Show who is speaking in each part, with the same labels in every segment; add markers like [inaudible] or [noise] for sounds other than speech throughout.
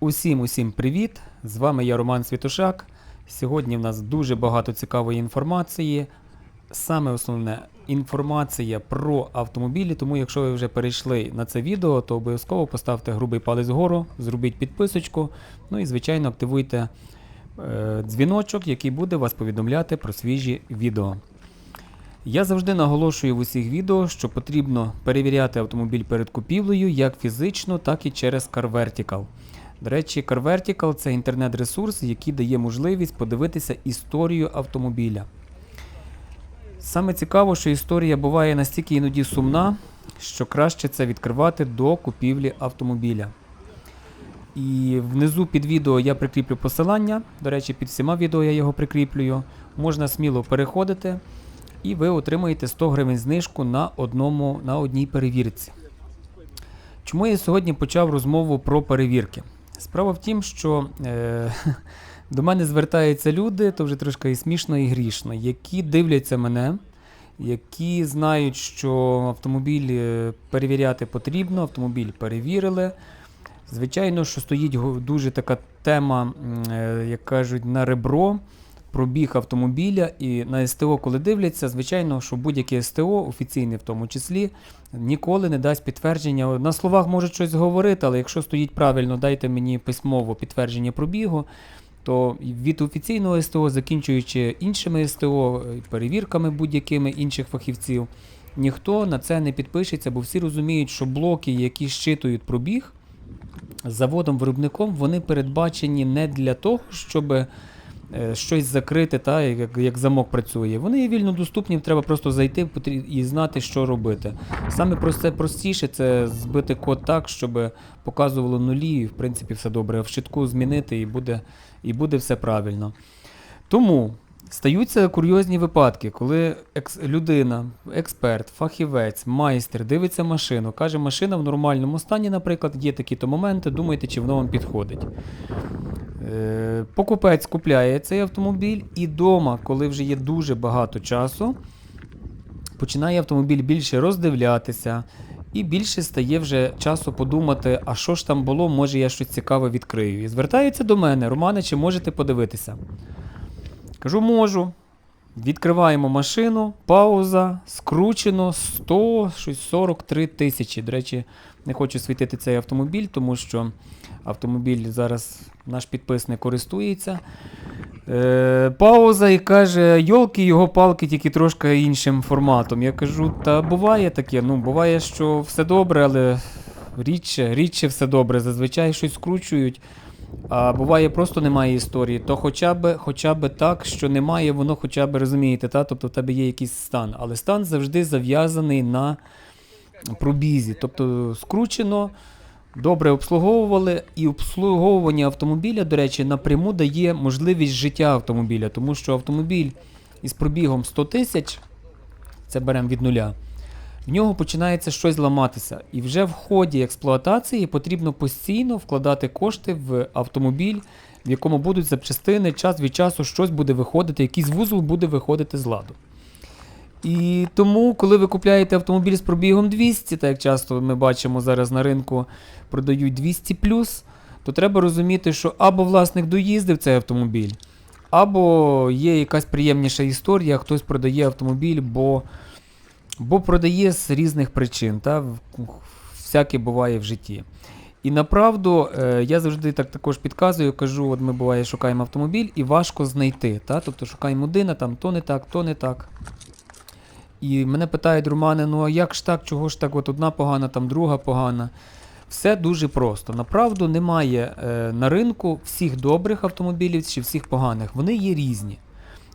Speaker 1: Усім усім привіт! З вами я Роман Світошак. Сьогодні в нас дуже багато цікавої інформації. Саме основне інформація про автомобілі. Тому, якщо ви вже перейшли на це відео, то обов'язково поставте грубий палець вгору, зробіть підписочку. Ну і звичайно активуйте е, дзвіночок, який буде вас повідомляти про свіжі відео. Я завжди наголошую в усіх відео, що потрібно перевіряти автомобіль перед купівлею як фізично, так і через CarVertical. До речі, CarVertical – це інтернет-ресурс, який дає можливість подивитися історію автомобіля. Саме цікаво, що історія буває настільки іноді сумна, що краще це відкривати до купівлі автомобіля. І внизу під відео я прикріплю посилання. До речі, під всіма відео я його прикріплюю. Можна сміло переходити, і ви отримаєте 100 гривень знижку на, одному, на одній перевірці. Чому я сьогодні почав розмову про перевірки? Справа в тім, що е, [laughs] до мене звертаються люди, то вже трошки і смішно, і грішно, які дивляться мене, які знають, що автомобіль е, перевіряти потрібно, автомобіль перевірили. Звичайно, що стоїть дуже така тема, е, як кажуть, на ребро, пробіг автомобіля. І на СТО, коли дивляться, звичайно, що будь-яке СТО, офіційне в тому числі, ніколи не дасть підтвердження. На словах можуть щось говорити, але якщо стоїть правильно, дайте мені письмово підтвердження пробігу, то від офіційного СТО, закінчуючи іншими СТО, перевірками будь-якими інших фахівців, ніхто на це не підпишеться, бо всі розуміють, що блоки, які щитують пробіг, заводом-виробником, вони передбачені не для того, щоб е, щось закрити, та, як, як замок працює. Вони є вільно доступні, треба просто зайти і знати, що робити. Саме просте, простіше це збити код так, щоб показувало нулі, і в принципі все добре. В щитку змінити і буде, і буде все правильно. Тому стаються курйозні випадки, коли екс- людина, експерт, фахівець, майстер дивиться машину, каже, машина в нормальному стані, наприклад, є такі-то моменти, думаєте, чи воно вам підходить. Е, Покупець купляє цей автомобіль і вдома, коли вже є дуже багато часу, починає автомобіль більше роздивлятися, і більше стає вже часу подумати, а що ж там було, може я щось цікаве відкрию. І звертаються до мене, Романе, чи можете подивитися? Кажу, можу. Відкриваємо машину, пауза, скручено 100, 43 тисячі. До речі, не хочу світити цей автомобіль, тому що автомобіль зараз наш підписник користується. Е, пауза і каже, йолки його палки тільки трошки іншим форматом. Я кажу, та буває таке, ну буває, що все добре, але рідше, рідше все добре. Зазвичай щось скручують. А буває, просто немає історії, то хоча б, хоча б так, що немає, воно хоча б розумієте, та? тобто в тебе є якийсь стан. Але стан завжди зав'язаний на пробізі. Тобто скручено, добре обслуговували, і обслуговування автомобіля, до речі, напряму дає можливість життя автомобіля, тому що автомобіль із пробігом 100 тисяч, це беремо від нуля. В нього починається щось ламатися. І вже в ході експлуатації потрібно постійно вкладати кошти в автомобіль, в якому будуть запчастини, час від часу щось буде виходити, якийсь вузол буде виходити з ладу. І тому, коли ви купляєте автомобіль з пробігом 200, так як часто ми бачимо зараз на ринку продають 200 то треба розуміти, що або власник доїздив цей автомобіль, або є якась приємніша історія, хтось продає автомобіль, бо бо продає з різних причин, та всяке буває в житті. І направду е, я завжди так також підказую, кажу, от ми буває шукаємо автомобіль і важко знайти. Та? Тобто шукаємо один, а там то не так, то не так. І мене питають, Романе, ну а як ж так, чого ж так, от одна погана, там друга погана. Все дуже просто. Направду немає е, на ринку всіх добрих автомобілів чи всіх поганих. Вони є різні.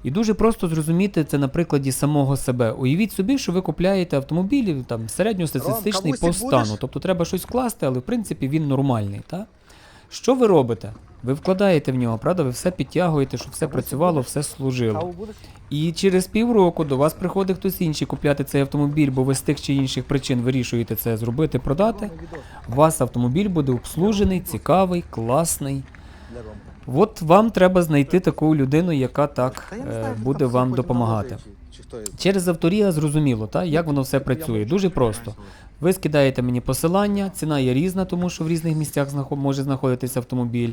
Speaker 1: І дуже просто зрозуміти це на прикладі самого себе. Уявіть собі, що ви купляєте автомобіль там середньостатистичний по стану. Тобто треба щось вкласти, але в принципі він нормальний. Та? Що ви робите? Ви вкладаєте в нього, правда? Ви все підтягуєте, щоб все працювало, все служило. І через півроку до вас приходить хтось інший купляти цей автомобіль, бо ви з тих чи інших причин вирішуєте це зробити, продати. У вас автомобіль буде обслужений, цікавий, класний. От вам треба знайти таку людину, яка так е, буде вам допомагати. Через авторія зрозуміло, та, як воно все працює. Дуже просто. Ви скидаєте мені посилання, ціна є різна, тому що в різних місцях може знаходитися автомобіль.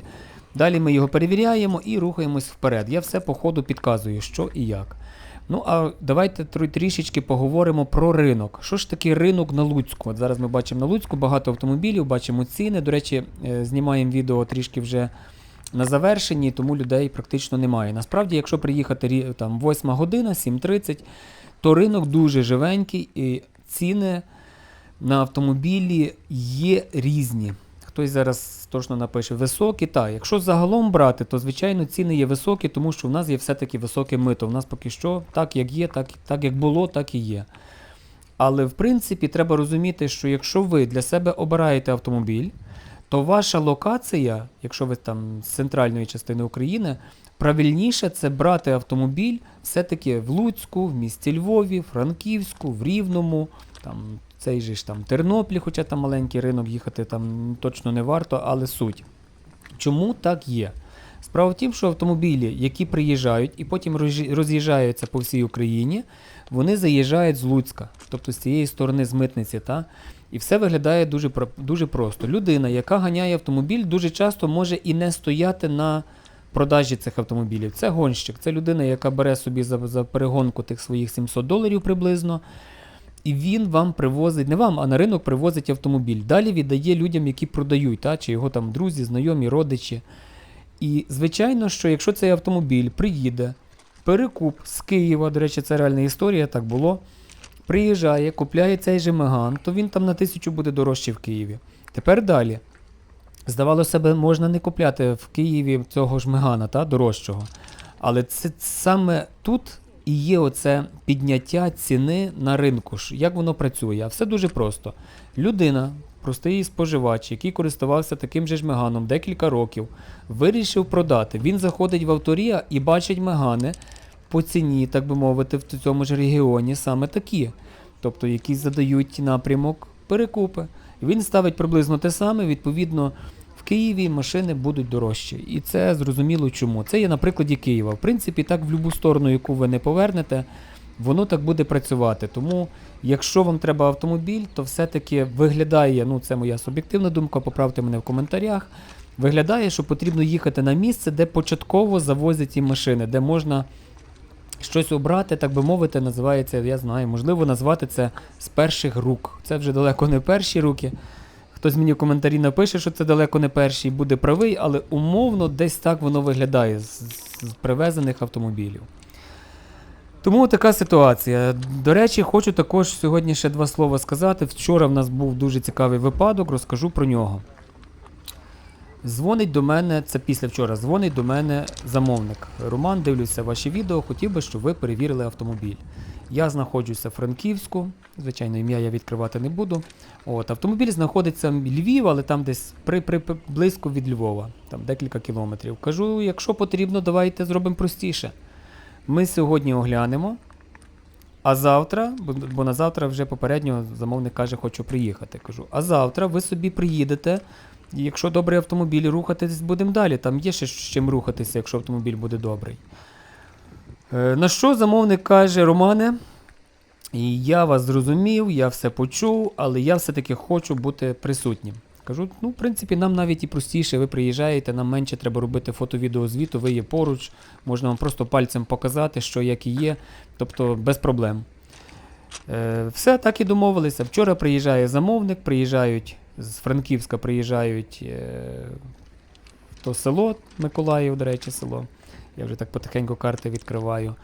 Speaker 1: Далі ми його перевіряємо і рухаємось вперед. Я все по ходу підказую, що і як. Ну а давайте трішечки поговоримо про ринок. Що ж таке ринок на Луцьку? От зараз ми бачимо на Луцьку багато автомобілів, бачимо ціни. До речі, е, знімаємо відео трішки вже на завершенні, тому людей практично немає. Насправді, якщо приїхати там 8 година, 7.30, то ринок дуже живенький і ціни на автомобілі є різні. Хтось зараз точно напише високі. Так, якщо загалом брати, то звичайно ціни є високі, тому що в нас є все-таки високе мито. У нас поки що так, як є, так, так як було, так і є. Але в принципі треба розуміти, що якщо ви для себе обираєте автомобіль, то ваша локація, якщо ви там з центральної частини України, правильніше це брати автомобіль все-таки в Луцьку, в місті Львові, Франківську, в Рівному, там цей же ж там Тернополі, хоча там маленький ринок, їхати там точно не варто, але суть. Чому так є? Справа в тім, що автомобілі, які приїжджають і потім роз'їжджаються по всій Україні, вони заїжджають з Луцька, тобто з цієї сторони з митниці. Та? І все виглядає дуже, дуже просто. Людина, яка ганяє автомобіль, дуже часто може і не стояти на продажі цих автомобілів. Це гонщик, це людина, яка бере собі за, за перегонку тих своїх 700 доларів приблизно. І він вам привозить, не вам, а на ринок привозить автомобіль. Далі віддає людям, які продають, та, чи його там друзі, знайомі, родичі. І звичайно, що якщо цей автомобіль приїде, перекуп з Києва, до речі, це реальна історія, так було. Приїжджає, купляє цей же Меган, то він там на тисячу буде дорожче в Києві. Тепер далі. Здавалося б, можна не купляти в Києві цього ж Мегана, та, дорожчого. Але це саме тут і є оце підняття ціни на ринку. Як воно працює? А все дуже просто. Людина, простий споживач, який користувався таким же ж меганом декілька років, вирішив продати. Він заходить в авторія і бачить мегани по ціні, так би мовити, в цьому ж регіоні саме такі. Тобто, які задають напрямок перекупи. Він ставить приблизно те саме, відповідно. В Києві машини будуть дорожчі. І це зрозуміло чому. Це є на прикладі Києва. В принципі, так в будь-яку сторону, яку ви не повернете, воно так буде працювати. Тому, якщо вам треба автомобіль, то все-таки виглядає, ну це моя суб'єктивна думка, поправте мене в коментарях. Виглядає, що потрібно їхати на місце, де початково завозять ті машини, де можна щось обрати, так би мовити, називається, я знаю, можливо, назвати це з перших рук. Це вже далеко не перші руки. Хтось мені в коментарі напише, що це далеко не перший, буде правий, але умовно десь так воно виглядає з, з привезених автомобілів. Тому така ситуація. До речі, хочу також сьогодні ще два слова сказати. Вчора в нас був дуже цікавий випадок, розкажу про нього. Дзвонить до мене, це після вчора, дзвонить до мене замовник. Роман, дивлюся ваші відео, хотів би, щоб ви перевірили автомобіль. Я знаходжуся в Франківську, звичайно, ім'я я відкривати не буду. От, автомобіль знаходиться в Львів, але там десь при, при, при- близько від Львова, там декілька кілометрів. Кажу, якщо потрібно, давайте зробимо простіше. Ми сьогодні оглянемо, а завтра, бо, бо на завтра вже попередньо замовник каже, хочу приїхати. Кажу, а завтра ви собі приїдете. Якщо добрий автомобіль, рухатись будемо далі. Там є ще з чим рухатися, якщо автомобіль буде добрий. Е, на що замовник каже, Романе, і я вас зрозумів, я все почув, але я все-таки хочу бути присутнім. Кажу, ну, в принципі, нам навіть і простіше, ви приїжджаєте, нам менше треба робити фото-відеозвіту, ви є поруч, можна вам просто пальцем показати, що як і є, тобто без проблем. Е, все, так і домовилися. Вчора приїжджає замовник, приїжджають з Франківська, приїжджають е, в то село Миколаїв, до речі, село. Я вже так потихеньку карти відкриваю.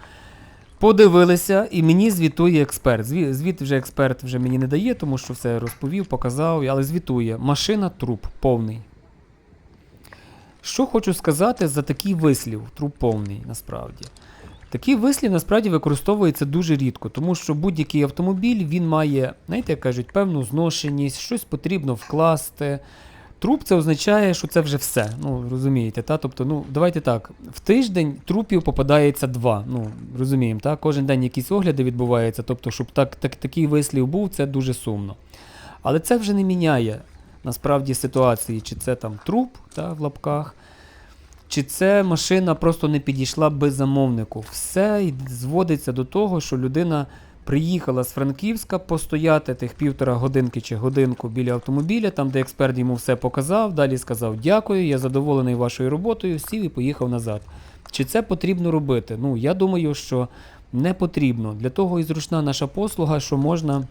Speaker 1: Подивилися, і мені звітує експерт. Зві- Звіт вже експерт вже мені не дає, тому що все розповів, показав, але звітує. Машина труп повний. Що хочу сказати за такий вислів, труп повний, насправді. Такий вислів насправді використовується дуже рідко, тому що будь-який автомобіль він має, знаєте, як кажуть, певну зношеність, щось потрібно вкласти. Труп це означає, що це вже все. Ну, розумієте, та? Тобто, ну, давайте так, в тиждень трупів попадається два. Ну, розуміємо, та? кожен день якісь огляди відбуваються, тобто, щоб так, так, такий вислів був, це дуже сумно. Але це вже не міняє насправді ситуації, чи це там труп та, в лапках, чи це машина просто не підійшла би замовнику. Все зводиться до того, що людина приїхала з Франківська постояти тих півтора годинки чи годинку біля автомобіля, там, де експерт йому все показав, далі сказав дякую, я задоволений вашою роботою, сів і поїхав назад. Чи це потрібно робити? Ну, я думаю, що не потрібно. Для того і зручна наша послуга, що можна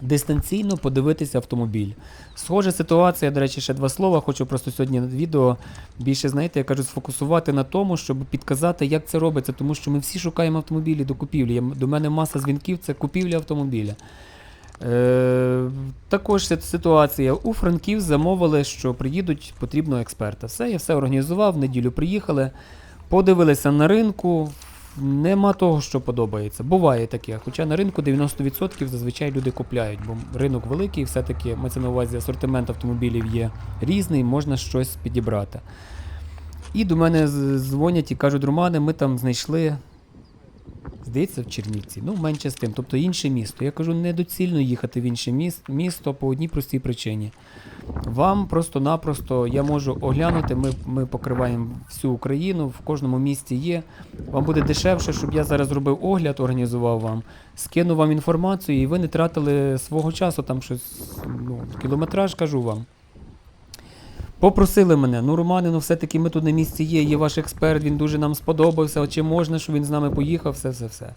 Speaker 1: дистанційно подивитися автомобіль. Схожа ситуація, до речі, ще два слова. Хочу просто сьогодні на відео більше, знаєте, я кажу, сфокусувати на тому, щоб підказати, як це робиться, тому що ми всі шукаємо автомобілі до купівлі. Я- До мене маса дзвінків це купівля автомобіля. Е, також ситуація. У Франків замовили, що приїдуть, потрібно експерта. Все, я все організував, в неділю приїхали, подивилися на ринку. Нема того, що подобається. Буває таке. Хоча на ринку 90% зазвичай люди купляють, бо ринок великий, все-таки мається на увазі асортимент автомобілів є різний, можна щось підібрати. І до мене дзвонять і кажуть, Романе, ми там знайшли, здається, в Чернівці. Ну, менше з тим, тобто інше місто. Я кажу, недоцільно їхати в інше міс- місто по одній простій причині. Вам просто-напросто я можу оглянути, ми, ми покриваємо всю Україну, в кожному місті є. Вам буде дешевше, щоб я зараз зробив огляд, організував вам, скину вам інформацію, і ви не тратили свого часу, там щось, ну, кілометраж кажу вам. Попросили мене, ну Романе, ну все-таки ми тут на місці є, є ваш експерт, він дуже нам сподобався, чи можна, щоб він з нами поїхав, все, все, все.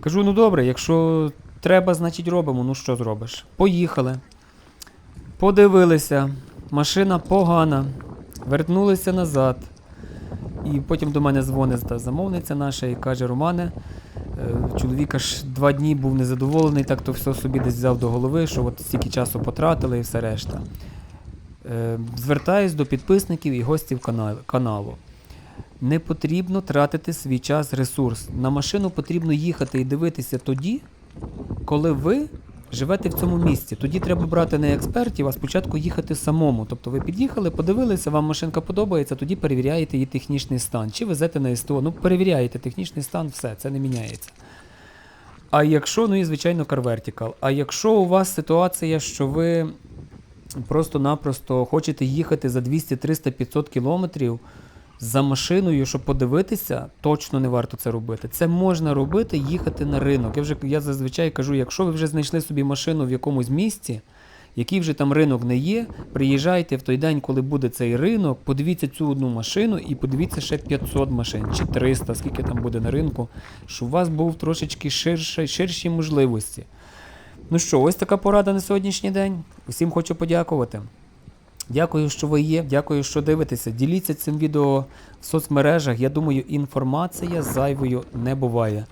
Speaker 1: Кажу, ну добре, якщо треба, значить робимо. Ну що зробиш? Поїхали. Подивилися, машина погана, вернулися назад. І потім до мене дзвонить замовниця наша і каже: Романе, е, чоловік аж два дні був незадоволений, так то все собі десь взяв до голови, що от стільки часу потратили і все решта. Е, Звертаюсь до підписників і гостів каналу. Не потрібно тратити свій час, ресурс. На машину потрібно їхати і дивитися тоді, коли ви живете в цьому місці. Тоді треба брати не експертів, а спочатку їхати самому. Тобто ви під'їхали, подивилися, вам машинка подобається, тоді перевіряєте її технічний стан. Чи везете на СТО, ну перевіряєте технічний стан, все, це не міняється. А якщо, ну і звичайно, Car А якщо у вас ситуація, що ви просто-напросто хочете їхати за 200, 300, 500 кілометрів за машиною, щоб подивитися, точно не варто це робити. Це можна робити, їхати на ринок. Я вже я зазвичай кажу, якщо ви вже знайшли собі машину в якомусь місці, який вже там ринок не є, приїжджайте в той день, коли буде цей ринок, подивіться цю одну машину і подивіться ще 500 машин чи 300, скільки там буде на ринку, щоб у вас був трошечки ширше, ширші можливості. Ну що, ось така порада на сьогоднішній день. Усім хочу подякувати. Дякую, що ви є. Дякую, що дивитеся. Діліться цим відео в соцмережах. Я думаю, інформація зайвою не буває.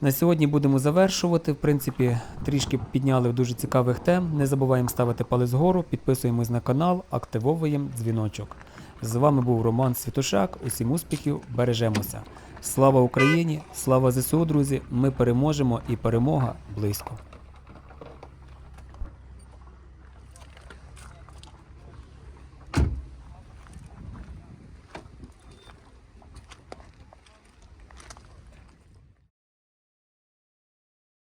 Speaker 1: На сьогодні будемо завершувати. В принципі, трішки підняли дуже цікавих тем. Не забуваємо ставити палець вгору, підписуємось на канал, активовуємо дзвіночок. З вами був Роман Світошак. Усім успіхів, бережемося. Слава Україні! Слава ЗСУ, друзі! Ми переможемо і перемога близько.